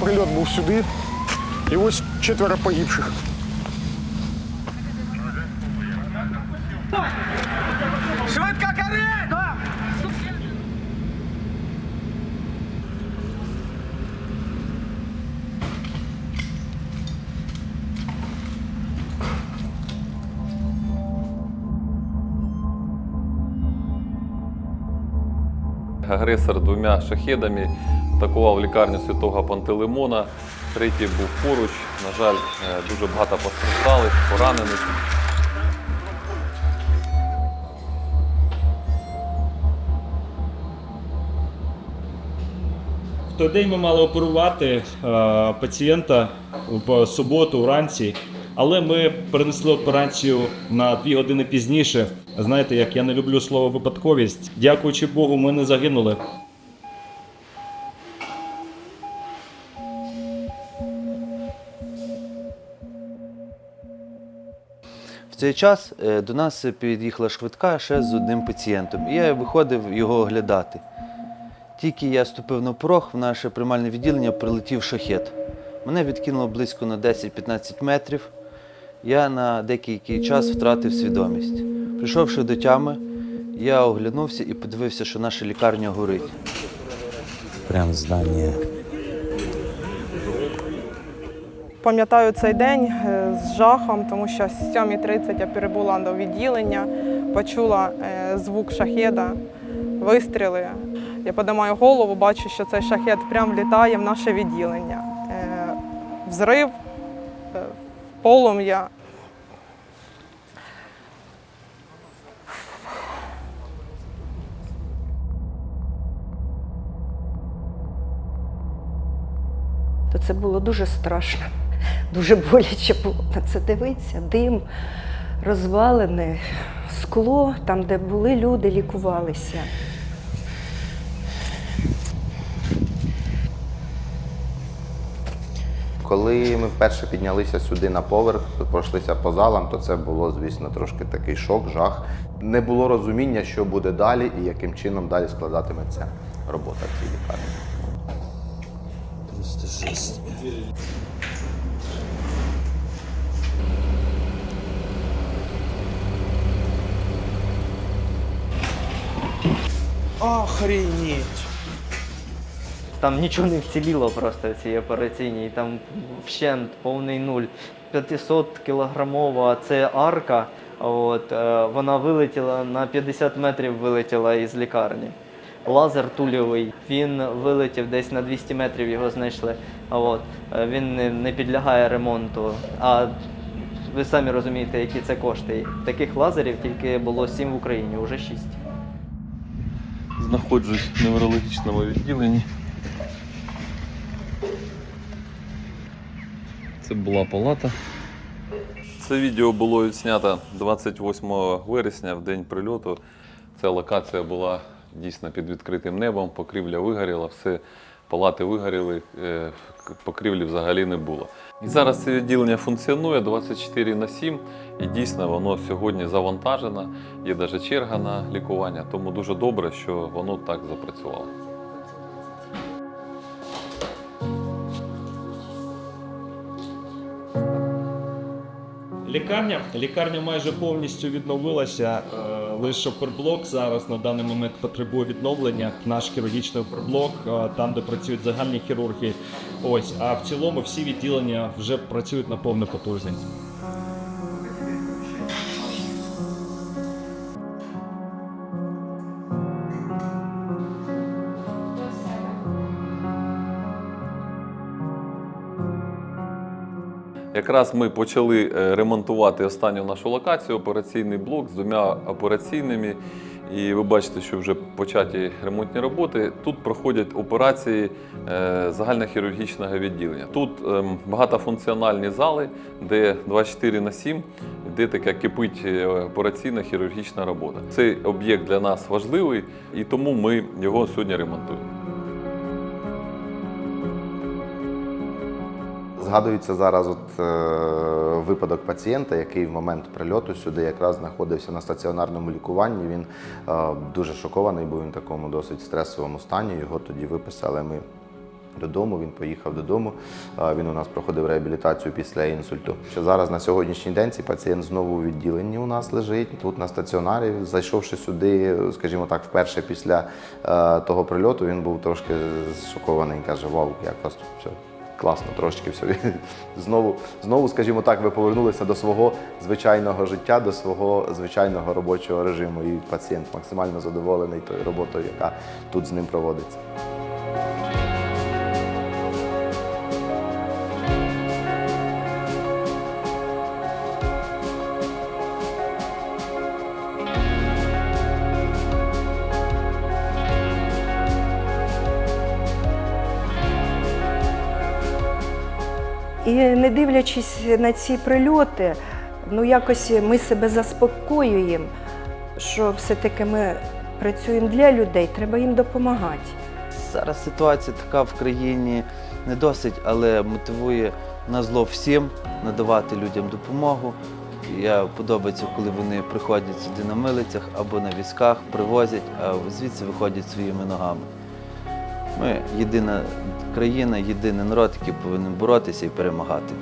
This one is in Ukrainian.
прильот був сюди. І ось четверо погибших. Агресор двома шахедами атакував лікарню святого Пантелеймона. Третій був поруч. На жаль, е, дуже багато постраждалих, поранених. В той день ми мали оперувати е, пацієнта в суботу вранці, але ми перенесли операцію на дві години пізніше. Знаєте, як я не люблю слово випадковість. Дякуючи Богу, ми не загинули. В цей час е, до нас під'їхала швидка ще з одним пацієнтом. Я виходив його оглядати. Тільки я ступив на порог, в наше приймальне відділення прилетів шахет. Мене відкинуло близько на 10-15 метрів. Я на деякий час втратив свідомість. Прийшовши до тями, я оглянувся і подивився, що наша лікарня горить. Прям здание. Пам'ятаю цей день е, з жахом, тому що з 7.30 я перебула до відділення, почула е, звук шахеда, вистріли. Я подимаю голову, бачу, що цей шахет прямо влітає в наше відділення. Е, Взрив, полум'я. то це було дуже страшно. Дуже боляче було на це дивитися. Дим, розвалене скло, там, де були люди, лікувалися. Коли ми вперше піднялися сюди на поверх, пройшлися по залам, то це було, звісно, трошки такий шок, жах. Не було розуміння, що буде далі і яким чином далі складатиметься робота в цій лікарні. Просто жесть. Охренеть! Там нічого не вціліло просто в цій операційній. Там вщент повний нуль. 500 кілограмова це арка. От, е, вона вилетіла на 50 метрів вилетіла із лікарні. Лазер тульовий, він вилетів десь на 200 метрів, його знайшли. От, е, він не підлягає ремонту. А ви самі розумієте, які це кошти. Таких лазерів тільки було 7 в Україні, вже 6. Знаходжусь в неврологічному відділенні. Це була палата. Це відео було відснято 28 вересня, в день прильоту. Ця локація була дійсно під відкритим небом, покрівля вигоріла, все, палати вигоріли, е, покрівлі взагалі не було. І зараз це відділення функціонує 24 на 7, і дійсно воно сьогодні завантажено, є навіть черга на лікування, тому дуже добре, що воно так запрацювало. Лікарня, лікарня майже повністю відновилася. е, Лише оперблок зараз на даний момент потребує відновлення. Наш хірургічний оперблок, е, там, де працюють загальні хірурги. Ось, а в цілому всі відділення вже працюють на повну потужність. Якраз ми почали е, ремонтувати останню нашу локацію, операційний блок з двома операційними. І ви бачите, що вже початі ремонтні роботи. Тут проходять операції е, загальнохірургічного відділення. Тут ем, багатофункціональні зали, де 24 на 7 де така кипить е, операційна хірургічна робота. Цей об'єкт для нас важливий, і тому ми його сьогодні ремонтуємо. Згадується зараз от, е, випадок пацієнта, який в момент прильоту сюди якраз знаходився на стаціонарному лікуванні. Він е, дуже шокований, був він в такому досить стресовому стані. Його тоді виписали. Ми додому. Він поїхав додому. А, Він у нас проходив реабілітацію після інсульту. Що зараз на сьогоднішній день цей пацієнт знову у відділенні у нас лежить тут на стаціонарі. Зайшовши сюди, скажімо так, вперше після е, того прильоту, він був трошки шокований. Каже, вау, як вас тут все класно, трошечки все. Знову, знову, скажімо так, ви повернулися до свого звичайного життя, до свого звичайного робочого режиму. І пацієнт максимально задоволений тою роботою, яка тут з ним проводиться. І не дивлячись на ці прильоти, ну якось ми себе заспокоюємо, що все-таки ми працюємо для людей, треба їм допомагати. Зараз ситуація така в країні не досить, але мотивує на зло всім надавати людям допомогу. Я подобається, коли вони приходять сюди на милицях або на візках, привозять, а звідси виходять своїми ногами. Ми єдина країна, єдиний народ, який повинен боротися і перемагати.